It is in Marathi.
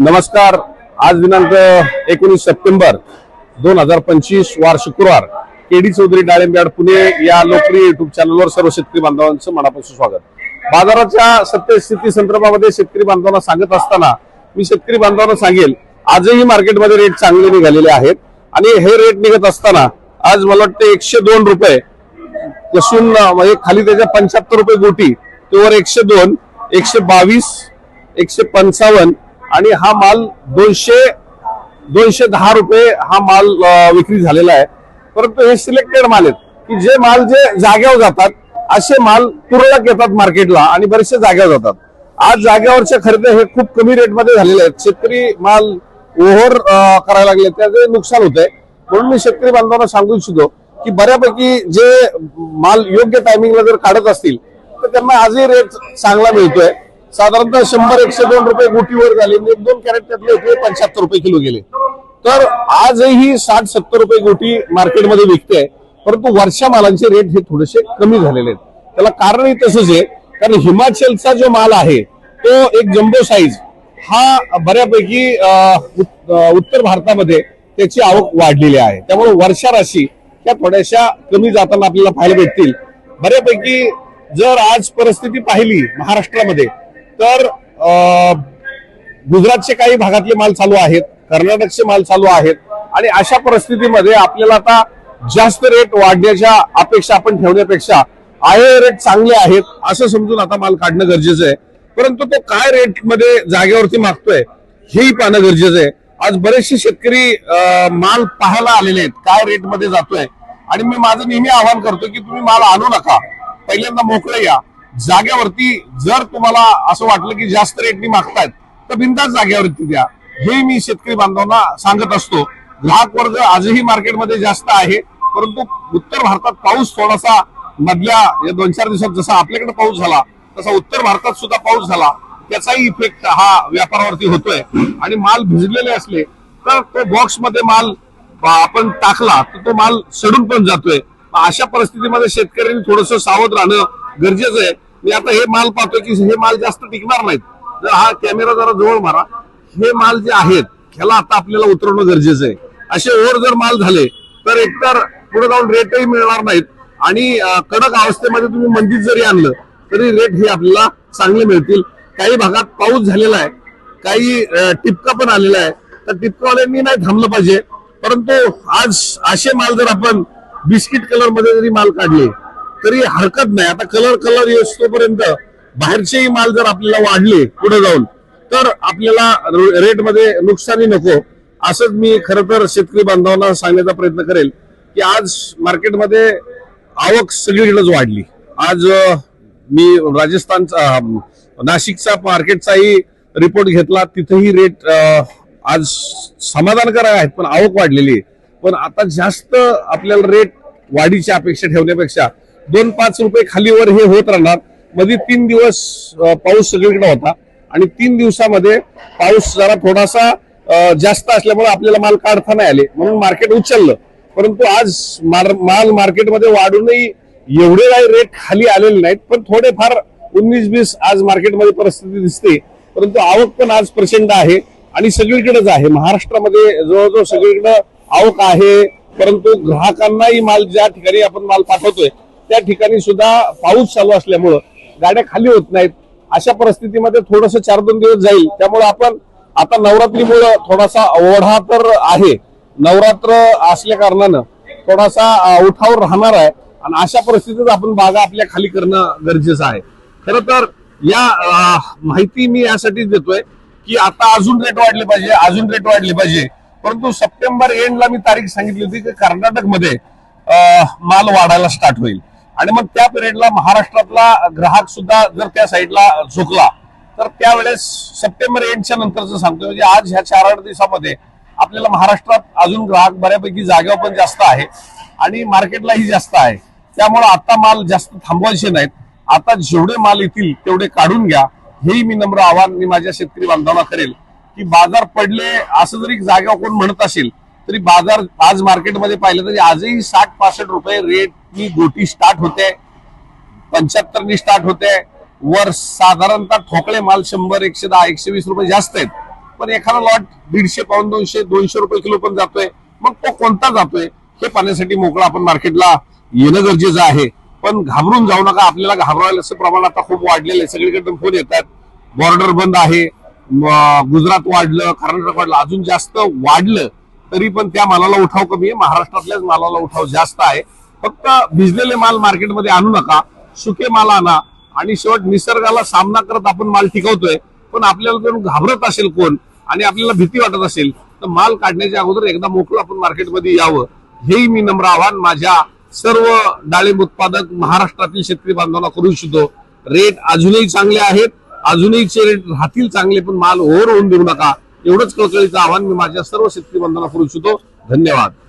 नमस्कार. आज दिनांक एकोणीस सप्टेंबर दोन हजार पंचवीस वार शुक्रवार. केडी चौधरी डाळिंब्याड पुणे या लोकप्रिय युट्यूब चॅनलवर सर्व शेतकरी बांधवांचं मनापासून स्वागत. बाजाराच्या सत्यस्थिती संदर्भामध्ये शेतकरी बांधवांना सांगत असताना मी शेतकरी बांधवांना सांगेल आजही मार्केटमध्ये रेट चांगले निघालेले आहेत आणि हे रेट निघत असताना आज मला वाटतं एकशे दोन रुपये कसून म्हणजे खाली त्याच्या पंच्याहत्तर रुपये गोटी त्यावर एकशे दोन एकशे बावीस एकशे पंचावन्न आणि हा माल दोनशे दोनशे दहा रुपये हा माल विक्री झालेला आहे. परंतु हे सिलेक्टेड माल आहेत की जे माल जे जाग्यावर जातात असे माल तुरळक येतात मार्केटला आणि बरेचसे जाग्यावर जातात. आज जाग्यावरच्या खरेदी हे खूप कमी रेटमध्ये झालेले आहेत. शेतकरी माल ओव्हर करायला लागले त्याचे नुकसान होत आहे म्हणून मी शेतकरी बांधवांना सांगू इच्छितो की बऱ्यापैकी जे माल योग्य टायमिंगला जर काढत असतील तर त्यांना आजही रेट चांगला मिळतोय. साधारणतः शंभर एकशे दोन रुपये गुटीवर झाले. एक दोन कॅरेट त्यातले होते पंच्याहत्तर रुपये किलो गेले. तर आजही साठ सत्तर रुपये गोटी मार्केटमध्ये विकते परंतु वर्षा मालांचे रेट हे थोडेसे कमी झालेले आहेत. त्याला कारणही तसंच आहे कारण हिमाचलचा जो माल आहे तो एक जम्बो साईज हा बऱ्यापैकी उत्तर भारतामध्ये त्याची आवक वाढलेली आहे. त्यामुळे वर्षा राशी त्या थोड्याशा कमी जाताना आपल्याला पाहायला भेटतील. बऱ्यापैकी जर आज परिस्थिती पाहिली महाराष्ट्रामध्ये तर गुजरातचे काही भागातले माल चालू आहेत कर्नाटकचे माल चालू आहेत आणि अशा परिस्थितीमध्ये आपल्याला आता जास्त रेट वाढण्याच्या अपेक्षा आपण ठेवण्यापेक्षा आहे रेट चांगले आहेत असं समजून आता माल काढणं गरजेचं आहे. परंतु तो काय रेटमध्ये जागेवरती मागतोय हेही पाहणं गरजेचं आहे. आज बरेचसे शेतकरी माल पाहायला आलेले आहेत काय रेटमध्ये जातोय. आणि मी माझं नेहमी आवाहन करतो की तुम्ही माल आणू नका. पहिल्यांदा मोकळे या. जागेवरती जर तुम्हाला असं वाटलं की जास्त रेटनी मागतायत तर बिंदाच जागेवरती द्या. हे मी शेतकरी बांधवांना सांगत असतो. ग्राहक वर्ग आजही मार्केटमध्ये जास्त आहे परंतु उत्तर भारतात पाऊस थोडासा मधल्या या दोन चार दिवसात जसा आपल्याकडे पाऊस झाला तसा उत्तर भारतात सुद्धा पाऊस झाला त्याचाही इफेक्ट हा व्यापारावरती होतोय. आणि माल भिजलेले असले तर तो बॉक्समध्ये माल आपण टाकला तर तो माल सडून पण जातोय. अशा परिस्थितीमध्ये शेतकऱ्यांनी थोडस सावध राहणं गरजेचं आहे. मी आता हे माल पाहतोय की हे माल जास्त टिकणार नाहीत. जर हा कॅमेरा जरा जवळ मारा. हे माल जे आहेत ह्याला आता आपल्याला उतरवणं गरजेचं आहे. असे ओव्हर जर माल झाले तर एकतर पुढे जाऊन रेटही मिळणार नाहीत. आणि कडक अवस्थेमध्ये तुम्ही मंदीत जरी आणलं तरी रेट हे आपल्याला चांगले मिळतील. काही भागात पाऊस झालेला आहे. काही टिपका पण आलेला आहे. तर टिपकावाल्यांनी नाही थांबलं पाहिजे. परंतु आज असे माल जर आपण बिस्किट कलरमध्ये जरी माल काढले तरी हरकत नाही. आता कलर कलर येतोपर्यंत बाहेरचेही माल जर आपल्याला वाढले पुढे जाऊन तर आपल्याला रेटमध्ये नुकसानी नको. असंच मी खरं तर शेतकरी बांधवांना सांगण्याचा प्रयत्न करेल की आज मार्केटमध्ये आवक सगळीकडेच वाढली. आज मी राजस्थानचा नाशिकचा मार्केटचाही रिपोर्ट घेतला. तिथेही रेट आज समाधानकारक आहेत पण आवक वाढलेली आहे. पण आता जास्त आपल्याला रेट वाढीची अपेक्षा ठेवण्यापेक्षा दोन पाच रुपये खालीवर हे होत राहणार. मध्ये तीन दिवस पाऊस सगळीकडे होता. आणि तीन दिवसामध्ये पाऊस जरा थोडासा जास्त असल्यामुळे आपल्याला माल काढता नाही आले. म्हणून मार्केट उचललं. परंतु आज मार- माल मार्केटमध्ये वाढूनही एवढे काही रेट खाली आलेले नाहीत. पण थोडेफार उन्नीस बीस आज मार्केटमध्ये परिस्थिती दिसते. परंतु आवक पण आज प्रचंड आहे. आणि सगळीकडेच आहे. महाराष्ट्रामध्ये जवळजवळ सगळीकडे आवक आहे. परंतु ग्राहकांनाही माल ज्या ठिकाणी आपण माल पाठवतोय त्या ठिकाणी सुद्धा पाऊस चालू असल्यामुळं गाड्या खाली होत नाहीत. अशा परिस्थितीमध्ये थोडस चार दोन दिवस जाईल. त्यामुळे आपण आता नवरात्रीमुळं थोडासा ओढा तर आहे. नवरात्र असल्या कारणानं थोडासा उठावर राहणार आहे. आणि अशा परिस्थितीत आपण बागा आपल्या खाली करणं गरजेचं आहे. खरं तर या माहिती मी यासाठीच देतोय की आता अजून रेट वाढले पाहिजे अजून रेट वाढले पाहिजे. परंतु सप्टेंबर एंडला मी तारीख सांगितली होती की कर्नाटकमध्ये माल वाढायला स्टार्ट होईल. आणि मग त्या पिरियडला महाराष्ट्रातला ग्राहक सुद्धा जर त्या साईडला झुकला तर त्यावेळेस सप्टेंबर एंडच्या नंतरचं सांगतो म्हणजे आज ह्या चार आठ दिवसामध्ये आपल्याला महाराष्ट्रात अजून ग्राहक बऱ्यापैकी जागेवर पण जास्त आहे आणि मार्केटलाही जास्त आहे. त्यामुळे आता माल जास्त थांबवायचे नाहीत. आता जेवढे माल येतील तेवढे काढून घ्या. हेही मी नम्र आव्हान मी माझ्या शेतकरी बांधवांना करेल की बाजार पडले असं जरी जागेवर कोण म्हणत असेल तरी बाजार आज मार्केटमध्ये पाहिलं तरी आजही साठ पासष्ट रुपये रेट रेटनी गोटी स्टार्ट होते. पंच्याहत्तरनी स्टार्ट होते. वर साधारणतः ठोकळे माल शंभर एकशे दहा एकशे वीस रुपये जास्त आहेत. पण एखादा लॉट दीडशे पाऊन दोनशे दोनशे रुपये किलो पण जातोय. मग तो कोणता जातोय? हे पाहण्यासाठी मोकळा आपण मार्केटला येणं गरजेचं आहे. पण घाबरून जाऊ नका. आपल्याला घाबरायला असं प्रमाण आता खूप वाढलेलं आहे. सगळीकडे फोन येतात बॉर्डर बंद आहे. गुजरात वाढलं कर्नाटक वाढलं अजून जास्त वाढलं तरी पण त्या मालाला उठाव कमी आहे. महाराष्ट्रातल्याच मालाला उठाव जास्त आहे. फक्त भिजलेले माल मार्केटमध्ये आणू नका सुके माल आणा आणि शेवट निसर्गाला सामना करत आपण माल टिकवतोय. पण आपल्याला जर घाबरत असेल कोण आणि आपल्याला भीती वाटत असेल तर माल काढण्याच्या अगोदर एकदा मोकळं आपण मार्केटमध्ये यावं. हेही मी नम्र आव्हान माझ्या सर्व डाळिंब उत्पादक महाराष्ट्रातील शेतकरी बांधवांना करू इच्छितो. रेट अजूनही चांगले आहेत अजूनही रेट राहतील चांगले पण माल ओव्हर होऊन देऊ नका. एवढंच कळकळीचं आव्हान मी माझ्या सर्व शेतकरी बांधवांना करू इच्छितो. धन्यवाद.